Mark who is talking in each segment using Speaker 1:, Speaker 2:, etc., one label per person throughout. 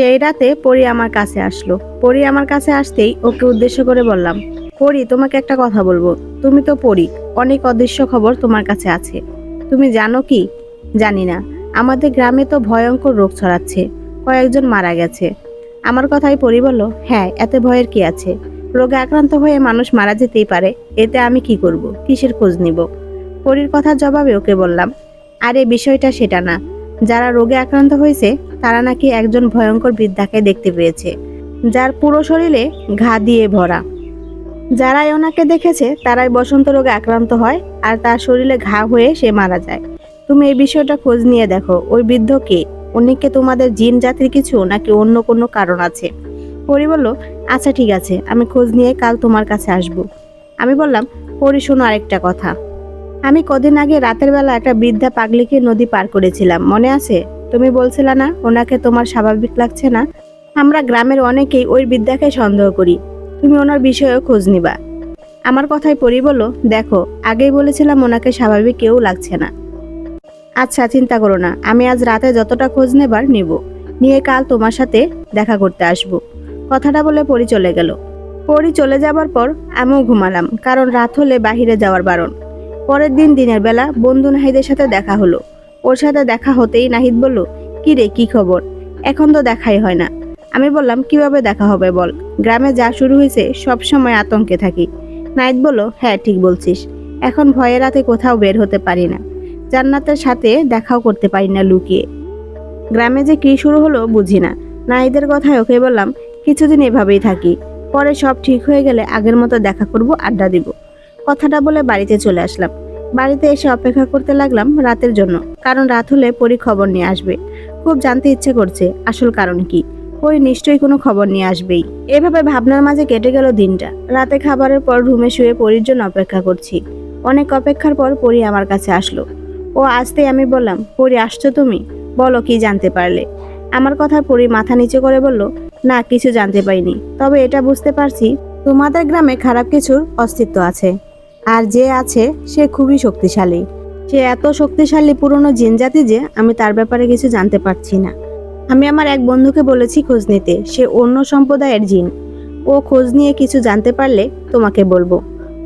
Speaker 1: সেই রাতে পরি আমার কাছে আসলো। পরি আমার কাছে আসতেই ওকে উদ্দেশ্য করে বললাম, পরি, তোমাকে একটা কথা বলব। তুমি তো পরি, অনেক অদৃশ্য খবর তোমার কাছে আছে। তুমি জানো কি? জানি না। আমাদের গ্রামে তো ভয়ঙ্কর রোগ ছড়াচ্ছে। কয়েকজন মারা গেছে। আমার কথাই পরি বলল হ্যাঁ এতে ভয়ের কি আছে? রোগে আক্রান্ত হয়ে মানুষ মারা যেতেই পারে। এতে আমি কি করব? কিসের খোঁজ নিব? পরির কথার জবাবে ওকে বললাম, আরে, বিষয়টা সেটা না। যারা রোগে আক্রান্ত হয়েছে, তারা নাকি একজন ভয়ঙ্কর বৃদ্ধাকে দেখতে পেয়েছে, যার পুরো শরীরে ঘা দিয়ে ভরা। যারাই ওনাকে দেখেছে, তারাই বসন্ত রোগে আক্রান্ত হয় আর তার শরীরে ঘা হয়ে সে মারা যায়। তুমি এই বিষয়টা খোঁজ নিয়ে দেখো, ওই বৃদ্ধ কে? উনি কি তোমাদের জিন জাতির কিছু, নাকি অন্য কোনো কারণ আছে? পরি বলল আচ্ছা ঠিক আছে, আমি খোঁজ নিয়ে কাল তোমার কাছে আসব। আমি বললাম, পরি, শোনো আরেকটা কথা। আমি কদিন আগে রাতের বেলা একটা বৃদ্ধা পাগলিকে নদী পার করেছিলাম, মনে আছে? তুমি বলছিলে না, ওনাকে তোমার স্বাভাবিক লাগছে না? আমরা গ্রামের অনেকেই ওই বৃদ্ধাকে সন্দেহ করি। তুমি ওনার বিষয়েও খোঁজ নিবা। আমার কথাই পরি বলো, দেখো, আগেই বলেছিলাম ওনাকে স্বাভাবিক কেউ লাগছে না। আচ্ছা চিন্তা করো না, আমি আজ রাতে যতটা খোঁজ নেবার নিব। নিয়ে কাল তোমার সাথে দেখা করতে আসব। কথাটা বলে পরি চলে গেল। পরি চলে যাবার পর আমিও ঘুমালাম, কারণ রাত হলে বাহিরে যাওয়ার বারণ। পরের দিন দিনের বেলা বন্ধু নাহিদের সাথে দেখা হলো। ওর সাথে দেখা হতেই নাহিদ বলল, কি রে, কি খবর? এখন তো দেখাই হয় না। আমি বললাম, কীভাবে দেখা হবে বল? গ্রামে যা শুরু হয়েছে, সব সময় আতঙ্কে থাকি। নাহিদ বলল হ্যাঁ ঠিক বলছিস। এখন ভয়ে রাতে কোথাও বের হতে পারি না। জান্নাতের সাথে দেখাও করতে পারি না লুকিয়ে। গ্রামে যে কি শুরু হলো বুঝি না। নাহিদের কথায় ওকে বললাম, কিছুদিন এভাবেই থাকি। পরে সব ঠিক হয়ে গেলে আগের মতো দেখা করব, আড্ডা দিব। কথাটা বলে বাড়িতে চলে আসলাম। বাড়িতে এসে অপেক্ষা করতে লাগলাম রাতের জন্য, কারণ রাত হলে পরি খবর নিয়ে আসবে। খুব জানতে ইচ্ছে করছে, আসল কারণ কি? পরি নিশ্চয়ই কোনো খবর নিয়ে আসবেই। এভাবে ভাবনার মাঝে কেটে গেল দিনটা। রাতে খাবারের পর রুমে শুয়ে পরির জন্য অপেক্ষা করছি। অনেক অপেক্ষার পর পরি আমার কাছে আসলো। ও আসতেই আমি বললাম, পরি, আসছো তুমি? বলো কি জানতে পারলে? আমার কথা পরি মাথা নিচে করে বলল, না, কিছু জানতে পারিনি। তবে এটা বুঝতে পারছি, তোমাদের গ্রামে খারাপ কিছুর অস্তিত্ব আছে। আর যে আছে, সে খুবই শক্তিশালী। সে এত শক্তিশালী পুরনো জিন জাতি যে আমি তার ব্যাপারে কিছু জানতে পারছি না। আমি আমার এক বন্ধুকে বলেছি খোঁজ নিতে, সে অন্য সম্প্রদায়ের জিন। ও খোঁজ নিয়ে কিছু জানতে পারলে তোমাকে বলব।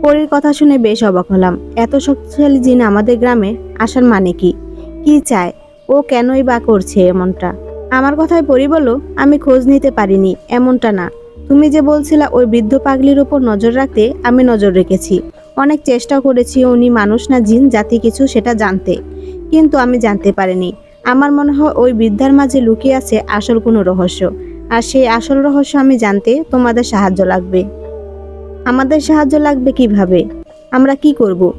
Speaker 1: পরীর কথা শুনে বেশ অবাক হলাম। এত শক্তিশালী জিন আমাদের গ্রামে আসার মানে কি? কি চায়? ও কেনই বা করছে এমনটা? আমার কথায় পরি বলল, আমি খোঁজ নিতে পারিনি, এমনটা না। তুমি যে বলছিলা ওই বৃদ্ধ পাগলির উপর নজর রাখতে আমি নজর রেখেছি। অনেক চেষ্টা করেছি উনি মানুষ না জিন, জাতি কিছু, সেটা জানতে। কিন্তু আমি জানতে পারিনি। আমার মনে হয় ওই বৃদ্ধার মাঝে লুকিয়ে আছে আসল কোনো রহস্য। আর সেই আসল রহস্য আমি জানতে তোমাদের সাহায্য লাগবে। আমাদের সাহায্য লাগবে কীভাবে? আমরা কি করব?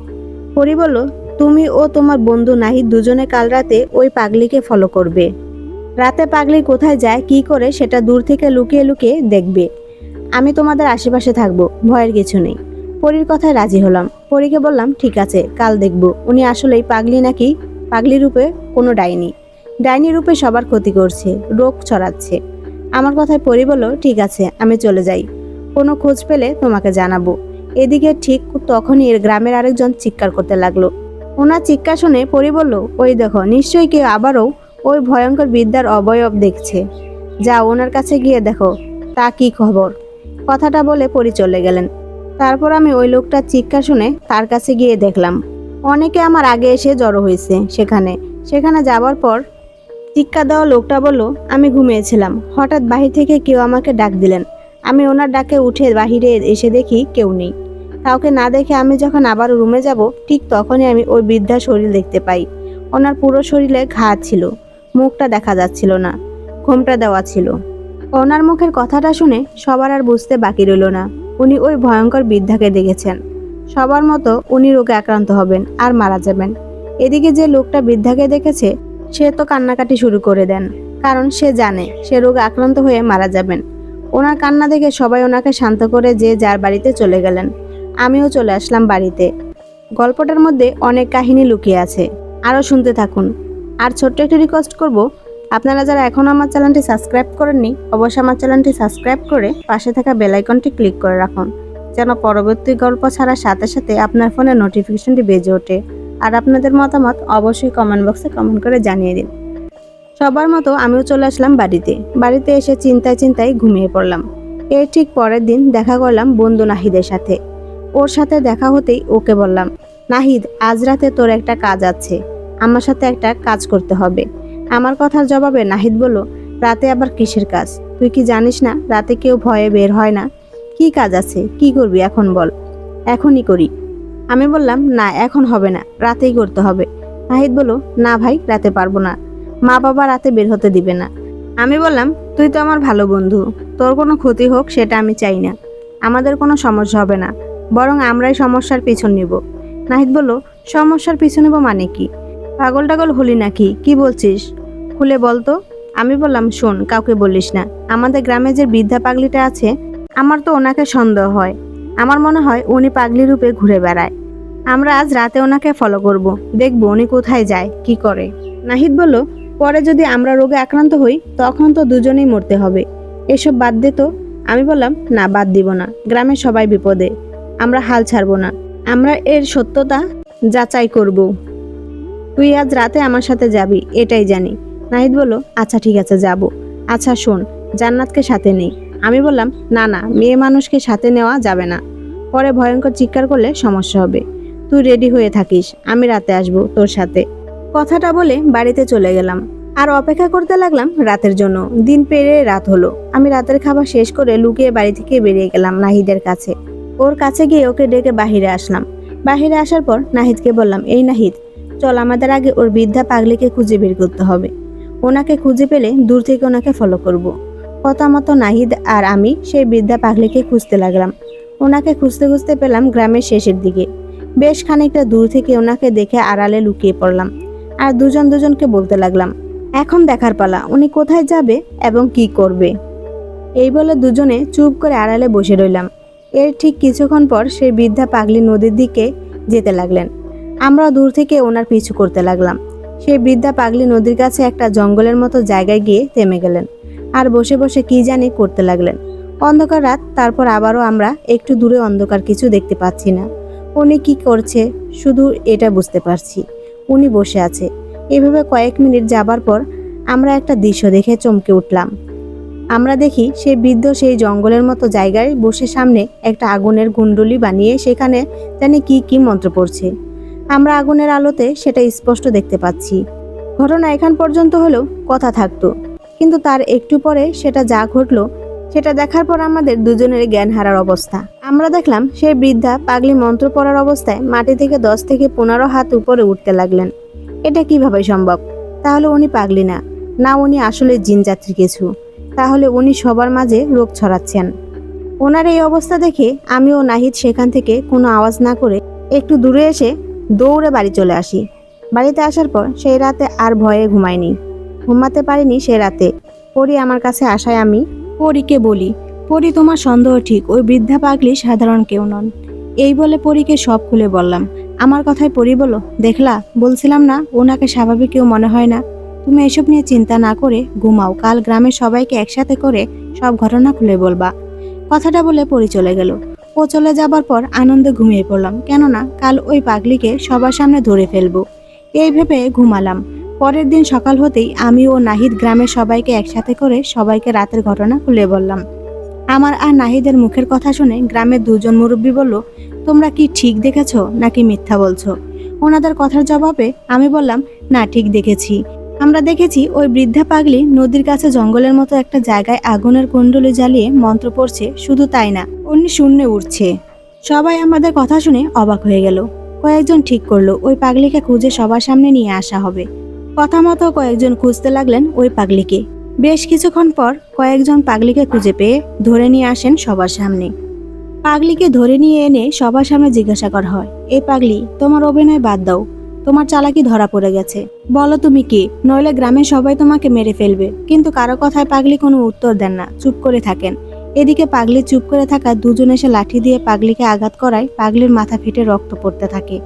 Speaker 1: পরি বলো তুমি ও তোমার বন্ধু নাহিদ দুজনে কাল রাতে ওই পাগলিকে ফলো করবে। রাতে পাগলি কোথায় যায়, কি করে, সেটা দূর থেকে লুকিয়ে লুকিয়ে দেখবে। আমি তোমাদের আশেপাশে থাকব, ভয়ের কিছু নেই। পরীর কথায় রাজি হলাম। পরীকে বললাম, ঠিক আছে, কাল দেখব। উনি আসলেই পাগলি নাকি? পাগলি রূপে কোনো ডাইনি। ডাইনি রূপে সবার ক্ষতি করছে, রোগ ছড়াচ্ছে। আমার কথায় পরি বলল, ঠিক আছে, আমি চলে যাই। কোনো খোঁজ পেলে তোমাকে জানাব। এদিকে ঠিক তখনই এর গ্রামের আরেকজন চিৎকার করতে লাগল। ওনার চিৎকার শুনে পরি বলল, ওই দেখো, নিশ্চয়ই কেউ আবারও ওই ভয়ঙ্কর বিদ্যার অবয়ব দেখছে। যা ওনার কাছে গিয়ে দেখো, তা কি খবর? কথাটা বলে পরি চলে গেলেন। তারপর আমি ওই লোকটার চিৎকার শুনে তার কাছে গিয়ে দেখলাম। অনেকে আমার আগে এসে জড়ো হয়েছে সেখানে। সেখানে যাওয়ার পর চিৎকার দেওয়া লোকটা বলল, আমি ঘুমিয়েছিলাম। হঠাৎ বাহির থেকে কেউ আমাকে ডাক দিলেন। আমি ওনার ডাকে উঠে বাহিরে এসে দেখি কেউ নেই। কাউকে না দেখে আমি যখন আবার রুমে যাব, ঠিক তখনই আমি ওই বৃদ্ধার শরীর দেখতে পাই। ওনার পুরো শরীরে ঘা ছিল। মুখটা দেখা যাচ্ছিল না। ঘোমটা দেওয়া ছিল। ওনার মুখের কথাটা শুনে সবার আর বুঝতে বাকি রইল না। উনি ওই ভয়ঙ্কর বৃদ্ধাকে দেখেছেন। সবার মতো উনি রোগে আক্রান্ত হবেন আর মারা যাবেন। এদিকে যে লোকটা বৃদ্ধাকে দেখেছে, সে তো কান্নাকাটি শুরু করে দেন। কারণ সে জানে, সে রোগে আক্রান্ত হয়ে মারা যাবেন। ওনার কান্না দেখে সবাই ওনাকে শান্ত করে যে যার বাড়িতে চলে গেলেন। আমিও চলে আসলাম বাড়িতে। গল্পটার মধ্যে অনেক কাহিনী লুকিয়ে আছে। আরও শুনতে থাকুন। আর ছোট্ট একটি রিকোয়েস্ট করব আপনারা যারা এখনও আমার চ্যানেলটি সাবস্ক্রাইব করেননি, অবশ্যই আমার চ্যানেলটি সাবস্ক্রাইব করে পাশে থাকা বেল আইকনটি ক্লিক করে রাখুন, যেন পরবর্তী গল্প ছাড়ার সাথে সাথে আপনার ফোনে নোটিফিকেশনটি বেজে ওঠে। আর আপনাদের মতামত অবশ্যই কমেন্ট বক্সে কমেন্ট করে জানিয়ে দিন। সবার মতো আমিও চলে আসলাম বাড়িতে। বাড়িতে এসে চিন্তায় চিন্তায় ঘুমিয়ে পড়লাম। এর ঠিক পরের দিন দেখা করলাম বন্ধু নাহিদের সাথে। ওর সাথে দেখা হতেই ওকে বললাম, নাহিদ, আজ রাতে তোর একটা কাজ আছে। আমার সাথে একটা কাজ করতে হবে। আমার কথার জবাবে নাহিদ বলল, রাতে আবার কিসের কাজ? তুই কি জানিস না, রাতে কেউ ভয়ে বের হয় না? কি কাজ আছে? কি করবি এখন বল। এখনই করি। আমি বললাম, না, এখন হবে না, রাতেই করতে হবে। নাহিদ বলল, না ভাই, রাতে পারব না। মা বাবা রাতে বের হতে দিবে না। আমি বললাম, তুই তো আমার ভালো বন্ধু, তোর কোনো ক্ষতি হোক, সেটা আমি চাই না। আমাদের কোনো সমস্যা হবে না, বরং আমরাই সমস্যার পিছন নিব। নাহিদ বলল, সমস্যার পিছু নেব মানে কি? পাগল টাগল হলি নাকি? কি বলছিস? খুলে বলতো, আমি বললাম, শোন, কাউকে বলিস না। আমাদের গ্রামে যে বৃদ্ধা পাগলিটা আছে, আমার তো ওনাকে সন্দেহ হয়। আমার মনে হয় উনি পাগলি রূপে ঘুরে বেড়ায়। আমরা আজ রাতে ওনাকে ফলো করব। দেখব উনি কোথায় যায়, কি করে। নাহিদ বলল, পরে যদি আমরা রোগে আক্রান্ত হই, তখন তো দুজনেই মরতে হবে। এসব বাদ দে তো। আমি বললাম, না, বাদ দিব না। গ্রামের সবাই বিপদে। আমরা হাল ছাড়বো না। আমরা এর সত্যতা যাচাই করব। তুই আজ রাতে আমার সাথে যাবি, এটাই জানি। নাহিদ বলল আচ্ছা ঠিক আছে, যাব। আচ্ছা শোন, জান্নাতকে সাথে নেই। আমি বললাম, না না, মেয়ে মানুষকে সাথে নেওয়া যাবে না। পরে ভয়ঙ্কর চিৎকার করলে সমস্যা হবে। তুই রেডি হয়ে থাকিস, আমি রাতে আসব তোর সাথে। কথাটা বলে বাড়িতে চলে গেলাম। আর অপেক্ষা করতে লাগলাম রাতের জন্য। দিন পেরিয়ে রাত হলো। আমি রাতের খাবার শেষ করে লুকিয়ে বাড়ি থেকে বেরিয়ে গেলাম নাহিদের কাছে। ওর কাছে গিয়ে ওকে ডেকে বাহিরে আসলাম। বাহিরে আসার পর নাহিদকে বললাম, এই নাহিদ, চল আমাদের আগে ওর বৃদ্ধা পাগলিকে খুঁজে বের করতে হবে। ওনাকে খুঁজে পেলে দূর থেকে ওনাকে ফলো করব। কথা মতো নাহিদ আর আমি সেই বৃদ্ধা পাগলিকে খুঁজতে লাগলাম। ওনাকে খুঁজতে খুঁজতে পেলাম গ্রামের শেষের দিকে। বেশ খানিকটা দূর থেকে ওনাকে দেখে আড়ালে লুকিয়ে পড়লাম আর দুজন দুজনকে বলতে লাগলাম, এখন দেখার পালা, উনি কোথায় যাবে এবং কি করবে? এই বলে দুজনে চুপ করে আড়ালে বসে রইলাম। এর ঠিক কিছুক্ষণ পর সেই বৃদ্ধা পাগলি নদীর দিকে যেতে লাগলেন। আমরা দূর থেকে ওনার পিছু করতে লাগলাম। সেই বৃদ্ধা পাগলি নদীর কাছে একটা জঙ্গলের মতো জায়গায় গিয়ে থেমে গেলেন আর বসে বসে কি জানি করতে লাগলেন। অন্ধকার রাত, তারপর আবারও আমরা একটু দূরে অন্ধকার কিছু দেখতে পাচ্ছি না। উনি কি করছে শুধু এটা বুঝতে পারছি। উনি বসে আছে। এভাবে কয়েক মিনিট যাবার পর আমরা একটা দৃশ্য দেখে চমকে উঠলাম। আমরা দেখি সেই বৃদ্ধ সেই জঙ্গলের মতো জায়গায় বসে সামনে একটা আগুনের গুণ্ডলি বানিয়ে সেখানে জানি কি কি মন্ত্র পড়ছে। আমরা আগুনের আলোতে সেটা স্পষ্ট দেখতে পাচ্ছি। ঘটনা এখান পর্যন্ত হলেও কথা থাকতো। কিন্তু তার একটু পরে সেটা যা ঘটলো, সেটা দেখার পর আমাদের দুজনের জ্ঞান হারার অবস্থা। আমরা দেখলাম সেই বৃদ্ধা পাগলি মন্ত্র পড়ার অবস্থায় মাটি থেকে দশ থেকে পনেরো হাত উপরে উঠতে লাগলেন। এটা কীভাবে সম্ভব? তাহলে উনি পাগলি না। না, উনি আসলে জিন যাত্রী কিছু। তাহলে উনি সবার মাঝে রোগ ছড়াচ্ছেন। ওনার এই অবস্থা দেখে আমি ও নাহিদ সেখান থেকে কোনো আওয়াজ না করে একটু দূরে এসে দৌড়ে বাড়ি চলে আসি। বাড়িতে আসার পর সেই রাতে আর ভয়ে ঘুমাইনি। ঘুমাতে পারিনি সে রাতে। পরি আমার কাছে আসায় আমি পরীকে বলি, পরি, তোমার সন্দেহ ঠিক। ওই বৃদ্ধা পাগলি সাধারণ কেউ নন। এই বলে পরীকে সব খুলে বললাম, আমার কথায় পরি বলো। দেখলা, বলছিলাম না, ওনাকে স্বাভাবিক কেউ মনে হয় না। তুমি এসব নিয়ে চিন্তা না করে ঘুমাও। কাল গ্রামের সবাইকে একসাথে করে সব ঘটনা খুলে বলবা। কথাটা বলে পরি চলে গেল। ও চলে যাবার পর আনন্দে ঘুমিয়ে পড়লাম। কেননা কাল ওই পাগলিকে সবার সামনে ধরে ফেলব। এই ভেবে ঘুমালাম। পরের দিন সকাল হতেই আমি ও নাহিদ গ্রামের সবাইকে একসাথে করে সবাইকে রাতের ঘটনা খুলে বললাম। আমার আর নাহিদের মুখের কথা শুনে গ্রামের দুজন মুরব্বী বলল, তোমরা কি ঠিক দেখেছ নাকি মিথ্যা বলছো? ওনাদের কথার জবাবে আমি বললাম, না, ঠিক দেখেছি। আমরা দেখেছি ওই বৃদ্ধা পাগলি নদীর কাছে জঙ্গলের মতো একটা জায়গায় আগুনের কুণ্ডলে জ্বালিয়ে মন্ত্র পড়ছে, শুধু তাই না উনি শূন্যে উঠছে। সবাই আমাদের কথা শুনে অবাক হয়ে গেল। কয়েকজন ঠিক করল, ওই পাগলিকে খুঁজে সবার সামনে নিয়ে আসা হবে। কথা মতো কয়েকজন খুঁজতে লাগলেন ওই পাগলিকে। বেশ কিছুক্ষণ পর কয়েকজন পাগলিকে খুঁজে পেয়ে ধরে নিয়ে আসেন সবার সামনে। পাগলিকে ধরে নিয়ে এনে সবার সামনে জিজ্ঞাসা করা হয় এই পাগলি, তোমার অভিনয় বাদ দাও। তোমার চালাকি ধরা পড়ে গেছে। বলো তুমি কি? নইলে গ্রামের সবাই তোমাকে মেরে ফেলবে। কিন্তু কারও কথায় পাগলি কোনো উত্তর দেন না। চুপ করে থাকেন। এদিকে পাগলি চুপ করে থাকা দুজন এসে লাঠি দিয়ে পাগলিকে আঘাত করায় পাগলির মাথা ফেটে রক্ত পড়তে থাকে।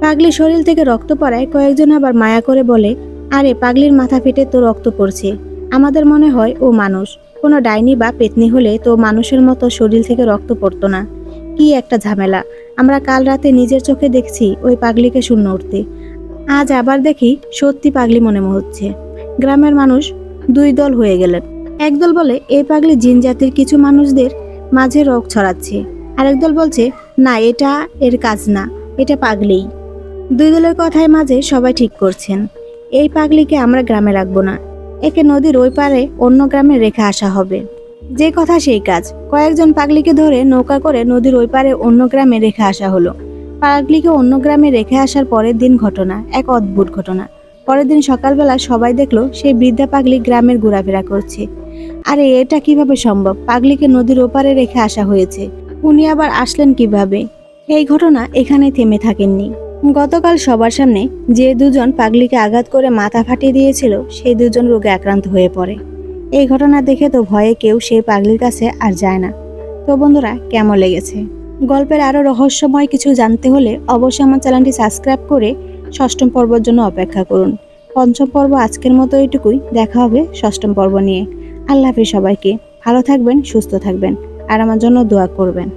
Speaker 1: পাগলি শরীর থেকে রক্ত পড়ায় কয়েকজন আবার মায়া করে বলে, আরে, পাগলির মাথা ফেটে তো রক্ত পড়ছে। আমাদের মনে হয় ও মানুষ। কোনো ডাইনি বা পেতনি হলে তো মানুষের মতো শরীর থেকে রক্ত পড়তো না। কি একটা ঝামেলা। আমরা কাল রাতে নিজের চোখে দেখছি ওই পাগলিকে শূন্য উঠতে। আজ আবার দেখি সত্যি পাগলি মনে হচ্ছে। গ্রামের মানুষ দুই দল হয়ে গেলেন। একদল বলে এই পাগলি জিন জাতির কিছু মানুষদের মাঝে রোগ ছড়াচ্ছে। আরেক দল বলছে, না, এটা এর কাজ না, এটা পাগলিই দুই দলের কথায় মাঝে সবাই ঠিক করছেন। এই পাগলিকে আমরা গ্রামে রাখব না। একে নদীর ওই পারে অন্য গ্রামে রেখে আসা হবে। যে কথা সেই কাজ। কয়েকজন পাগলিকে ধরে নৌকা করে নদীর ওই পারে অন্য গ্রামে রেখে আসা হলো। পাগলিকে অন্য গ্রামে রেখে আসার পরের দিন ঘটনা, এক অদ্ভুত ঘটনা। পরের দিন সকালবেলা সবাই দেখল সেই বৃদ্ধা পাগলি গ্রামের ঘোরাফেরা করছে। আরে, এটা কীভাবে সম্ভব? পাগলিকে নদীর ওপারে রেখে আসা হয়েছে। উনি আবার আসলেন কীভাবে? এই ঘটনা এখানে থেমে থাকেননি। গতকাল সবার সামনে যে দুজন পাগলিকে আঘাত করে মাথা ফাটিয়ে দিয়েছিল, সেই দুজন রোগে আক্রান্ত হয়ে পড়ে। এই ঘটনা দেখে তো ভয়ে কেউ সেই পাগলির কাছে আর যায় না। তো বন্ধুরা, কেমন লেগেছে? গল্পের আরও রহস্যময় কিছু জানতে হলে অবশ্যই আমার চ্যানেলটি সাবস্ক্রাইব করে ষষ্ঠম পর্বর জন্য অপেক্ষা করুন। পঞ্চম পর্ব আজকের মতো এটুকুই দেখা হবে ষষ্ঠম পর্ব নিয়ে। আল্লাহ হাফিজ সবাইকে। ভালো থাকবেন, সুস্থ থাকবেন। আর আমার জন্য দোয়া করবেন।